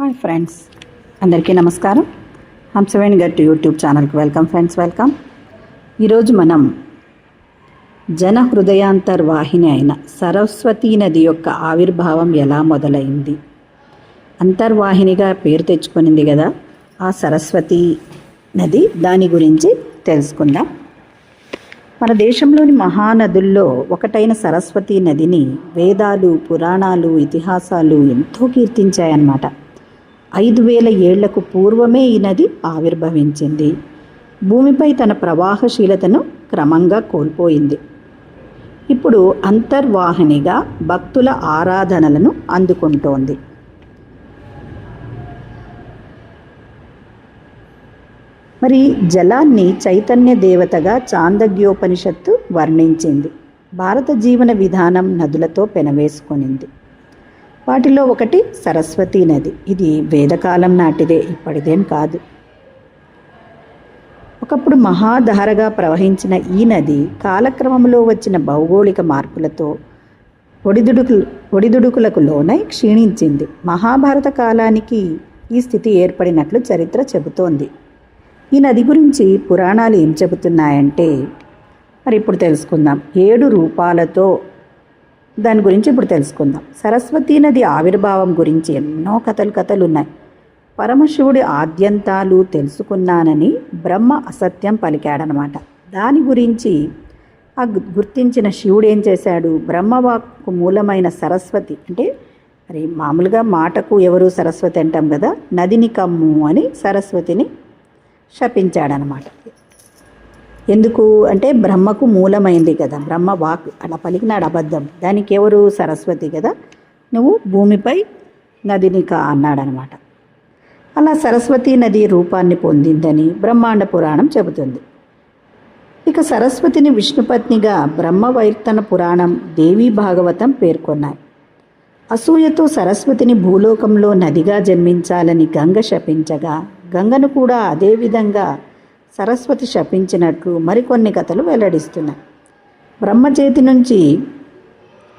Hi friends అందరికీ నమస్కారం. హంసవేణి గట్టు యూట్యూబ్ ఛానల్కి వెల్కమ్ ఫ్రెండ్స్ వెల్కమ్. ఈరోజు మనం జన హృదయాంతర్వాహిని అయిన సరస్వతీ నది యొక్క ఆవిర్భావం ఎలా మొదలైంది? అంతర్వాహినిగా పేరు తెచ్చుకునింది కదా ఆ సరస్వతీ నది. దాని గురించి తెలుసుకుందాం. మన దేశంలోని మహానదుల్లో ఒకటైన సరస్వతీ నదిని వేదాలు పురాణాలు ఇతిహాసాలు ఎంతో కీర్తించాయన్నమాట. ఐదు వేల ఏళ్ళకు పూర్వమే ఈ నది ఆవిర్భవించింది. భూమిపై తన ప్రవాహశీలతను క్రమంగా కోల్పోయింది. ఇప్పుడు అంతర్వాహినిగా భక్తుల ఆరాధనలను అందుకుంటోంది. మరి జలాన్ని చైతన్య దేవతగా చాందగ్యోపనిషత్తు వర్ణించింది. భారత జీవన విధానం నదులతో పెనవేసుకొనింది. వాటిలో ఒకటి సరస్వతీ నది. ఇది వేదకాలం నాటిదే ఇప్పటిదేం కాదు. ఒకప్పుడు మహాధారగా ప్రవహించిన ఈ నది కాలక్రమంలో వచ్చిన భౌగోళిక మార్పులతో ఒడిదుడుకు ఒడిదుడుకులకు లోనై క్షీణించింది. మహాభారత కాలానికి ఈ స్థితి ఏర్పడినట్లు చరిత్ర చెబుతోంది. ఈ నది గురించి పురాణాలు ఏం చెబుతున్నాయంటే మరి ఇప్పుడు తెలుసుకుందాం. ఏడు రూపాలతో దాని గురించి ఇప్పుడు తెలుసుకుందాం. సరస్వతీ నది ఆవిర్భావం గురించి ఎన్నో కథలు కథలు ఉన్నాయి పరమశివుడి ఆద్యంతాలు తెలుసుకున్నానని బ్రహ్మ అసత్యం పలికాడనమాట. దాని గురించి ఆ గు- గుర్తించిన శివుడు ఏం చేశాడు? బ్రహ్మవాక్కు మూలమైన సరస్వతి అంటే మరి మామూలుగా మాటకు ఎవరు సరస్వతి అంటాం కదా? నదిని కమ్ము అని సరస్వతిని శపించాడనమాట. ఎందుకు అంటే బ్రహ్మకు మూలమైంది కదా. బ్రహ్మ వాక్ అలా పలికినాడు అబద్ధం. దానికి ఎవరు సరస్వతి కదా? నువ్వు భూమిపై నదిని కా అన్నాడనమాట. అలా సరస్వతి నది రూపాన్ని పొందిందని బ్రహ్మాండ పురాణం చెబుతుంది. ఇక సరస్వతిని విష్ణుపత్నిగా బ్రహ్మవైర్తన పురాణం దేవీ భాగవతం పేర్కొన్నాయి. అసూయతో సరస్వతిని భూలోకంలో నదిగా జన్మించాలని గంగ శపించగా గంగను కూడా అదే విధంగా సరస్వతి శపించినట్లు మరికొన్ని కథలు వెల్లడిస్తున్నాయి. బ్రహ్మ చేతి నుంచి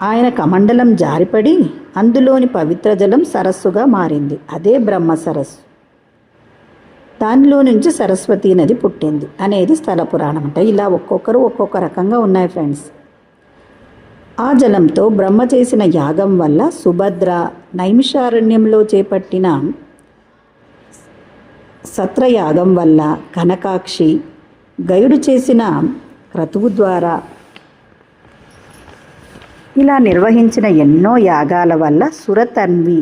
ఆయన కమండలం జారిపడి అందులోని పవిత్ర జలం సరస్సుగా మారింది. అదే బ్రహ్మ సరస్సు. దానిలో నుంచి సరస్వతి నది పుట్టింది అనేది స్థల పురాణం అంటే. ఇలా ఒక్కొక్కరు ఒక్కొక్క రకంగా ఉన్నాయి ఫ్రెండ్స్. ఆ జలంతో బ్రహ్మ చేసిన యాగం వల్ల సుభద్ర నైమిషారణ్యంలో చేపట్టిన సత్రయాగం వల్ల కనకాక్షి గయుడు చేసిన క్రతువు ద్వారా ఇలా నిర్వహించిన ఎన్నో యాగాల వల్ల సురతన్వి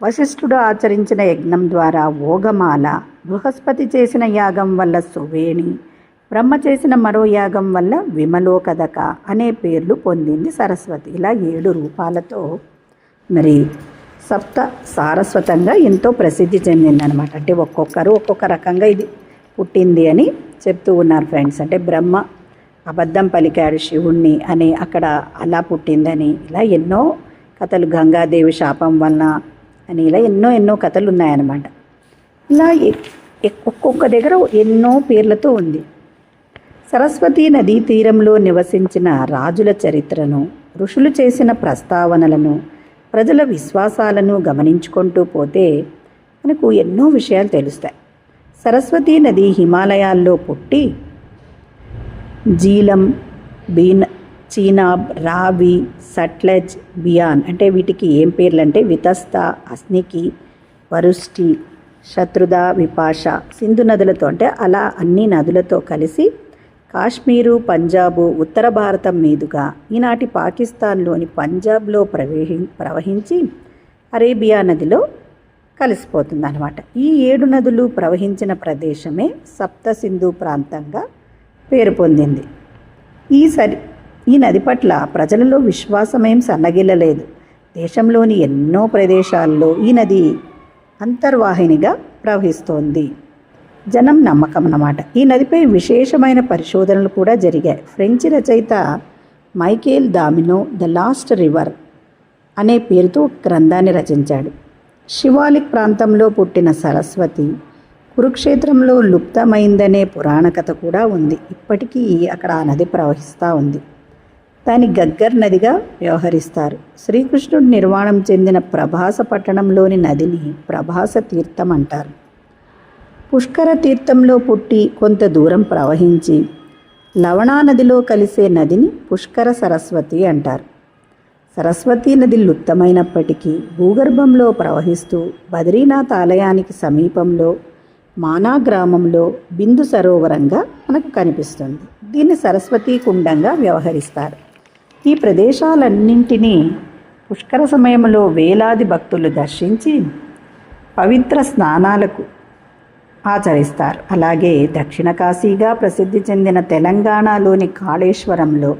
వశిష్ఠుడు ఆచరించిన యజ్ఞం ద్వారా ఓగమాల బృహస్పతి చేసిన యాగం వల్ల సువేణి బ్రహ్మ చేసిన మరో యాగం వల్ల విమలోకదక అనే పేర్లు పొందింది సరస్వతి. ఇలా ఏడు రూపాలతో మరి సప్త సారస్వతంగా ఎంతో ప్రసిద్ధి చెందిందనమాట అంటే ఒక్కొక్కరు ఒక్కొక్క రకంగా ఇది పుట్టింది అని చెప్తూ ఉన్నారు ఫ్రెండ్స్. అంటే బ్రహ్మ అబద్ధం పలికాడు శివుణ్ణి అని అక్కడ అలా పుట్టిందని ఇలా ఎన్నో కథలు గంగాదేవి శాపం వలన అని ఇలా ఎన్నో ఎన్నో కథలు ఉన్నాయన్నమాట. ఇలా ఒక్కొక్క దగ్గర ఎన్నో పేర్లతో ఉంది. సరస్వతీ నదీ తీరంలో నివసించిన రాజుల చరిత్రను ఋషులు చేసిన ప్రస్తావనలను ప్రజల విశ్వాసాలను గమనించుకుంటూ పోతే మనకు ఎన్నో విషయాలు తెలుస్తాయి. సరస్వతీ నది హిమాలయాల్లో పుట్టి జీలం బీన్ చీనాబ్ రావి సట్లెజ్ బియాన్ అంటే వీటికి ఏం పేర్లు అంటే వితస్త అస్నికి వరుష్టి శత్రుద విపాష సింధు నదులతో అంటే అలా అన్ని నదులతో కలిసి కాశ్మీరు పంజాబు ఉత్తర భారతం మీదుగా ఈనాటి పాకిస్తాన్లోని పంజాబ్లో ప్రవేహి ప్రవహించి అరేబియా నదిలో కలిసిపోతుంది అనమాట ఈ ఏడు నదులు ప్రవహించిన ప్రదేశమే సప్త సింధు ప్రాంతంగా పేరు పొందింది. ఈ సరి ఈ నది పట్ల ప్రజలలో విశ్వాసమేం సన్నగిల్లలేదు. దేశంలోని ఎన్నో ప్రదేశాల్లో ఈ నది అంతర్వాహినిగా ప్రవహిస్తోంది. జనం నమ్మకం అన్నమాట. ఈ నదిపై విశేషమైన పరిశోధనలు కూడా జరిగాయి. ఫ్రెంచ్ రచయిత Michel Danino the lost river అనే పేరుతో గ్రంథాన్ని రచించాడు. శివాలిక్ ప్రాంతంలో పుట్టిన సరస్వతి కురుక్షేత్రంలో లుప్తమైందనే పురాణ కథ కూడా ఉంది. ఇప్పటికీ అక్కడ ఆ నది ప్రవహిస్తూ ఉంది. దాని గగ్గర్ నదిగా వ్యవహరిస్తారు. శ్రీకృష్ణుడు నిర్మాణం చెందిన ప్రభాస పట్టణంలోని నదిని ప్రభాస తీర్థం అంటారు. పుష్కర తీర్థంలో పుట్టి కొంత దూరం ప్రవహించి లవణా నదిలో కలిసే నదిని పుష్కర సరస్వతి అంటారు. సరస్వతీ నది లుప్తమైనప్పటికీ భూగర్భంలో ప్రవహిస్తూ బద్రీనాథ్ ఆలయానికి సమీపంలో మానా గ్రామంలో బిందు సరోవరంగా మనకు కనిపిస్తుంది. దీన్ని సరస్వతీ కుండంగా వ్యవహరిస్తారు. ఈ ప్రదేశాలన్నింటినీ పుష్కర సమయంలో వేలాది భక్తులు దర్శించి పవిత్ర స్నానాలకు ఆచరిస్తారు. అలాగే దక్షిణ కాశీగా ప్రసిద్ధి చెందిన తెలంగాణలోని కాళేశ్వరంలో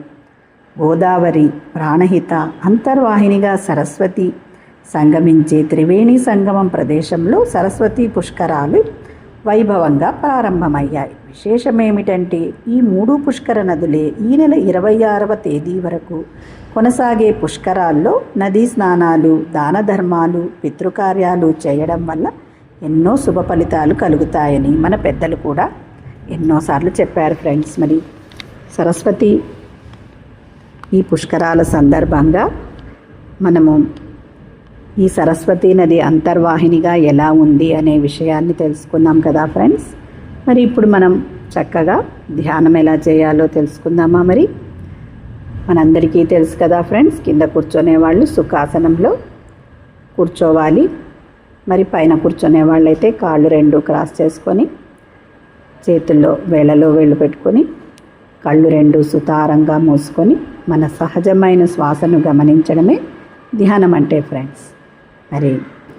గోదావరి ప్రాణహిత అంతర్వాహినిగా సరస్వతి సంగమించే త్రివేణి సంగమం ప్రదేశంలో సరస్వతి పుష్కరాలు వైభవంగా ప్రారంభమయ్యాయి. విశేషమేమిటంటే ఈ మూడు పుష్కర నదులే ఈ నెల ఇరవై ఆరవ తేదీ వరకు కొనసాగే పుష్కరాల్లో నదీ స్నానాలు దాన ధర్మాలు పితృకార్యాలు చేయడం వల్ల ఎన్నో శుభ ఫలితాలు కలుగుతాయని మన పెద్దలు కూడా ఎన్నోసార్లు చెప్పారు ఫ్రెండ్స్. మరి సరస్వతి ఈ పుష్కరాల సందర్భంగా మనము ఈ సరస్వతి నది అంతర్వాహినిగా ఎలా ఉంది అనే విషయాన్ని తెలుసుకున్నాం కదా ఫ్రెండ్స్. మరి ఇప్పుడు మనం చక్కగా ధ్యానం ఎలా చేయాలో తెలుసుకుందామా మరి? మనందరికీ తెలుసు కదా ఫ్రెండ్స్ కింద కూర్చునే వాళ్ళు సుఖాసనంలో కూర్చోవాలి. మరి పైన కూర్చునే వాళ్ళైతే కాళ్ళు రెండు క్రాస్ చేసుకొని చేతుల్లో వేళ్ళలో వేళ్ళు పెట్టుకొని కళ్ళు రెండు సుతారంగా మూసుకొని మన సహజమైన శ్వాసను గమనించడమే ధ్యానం అంటే ఫ్రెండ్స్. మరి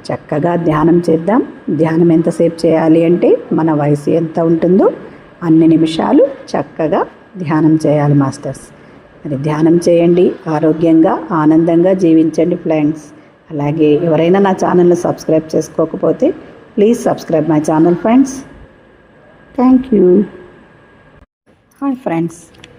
చక్కగా ధ్యానం చేద్దాం. ధ్యానం ఎంతసేపు చేయాలి అంటే మన వయసు ఎంత ఉంటుందో అన్ని నిమిషాలు చక్కగా ధ్యానం చేయాలి మాస్టర్స్. మరి ధ్యానం చేయండి. ఆరోగ్యంగా ఆనందంగా జీవించండి ఫ్రెండ్స్. అలాగే ఎవరైనా నా ఛానల్ని సబ్స్క్రైబ్ చేసుకోకపోతే please subscribe my channel friends. Thank you. Hi friends.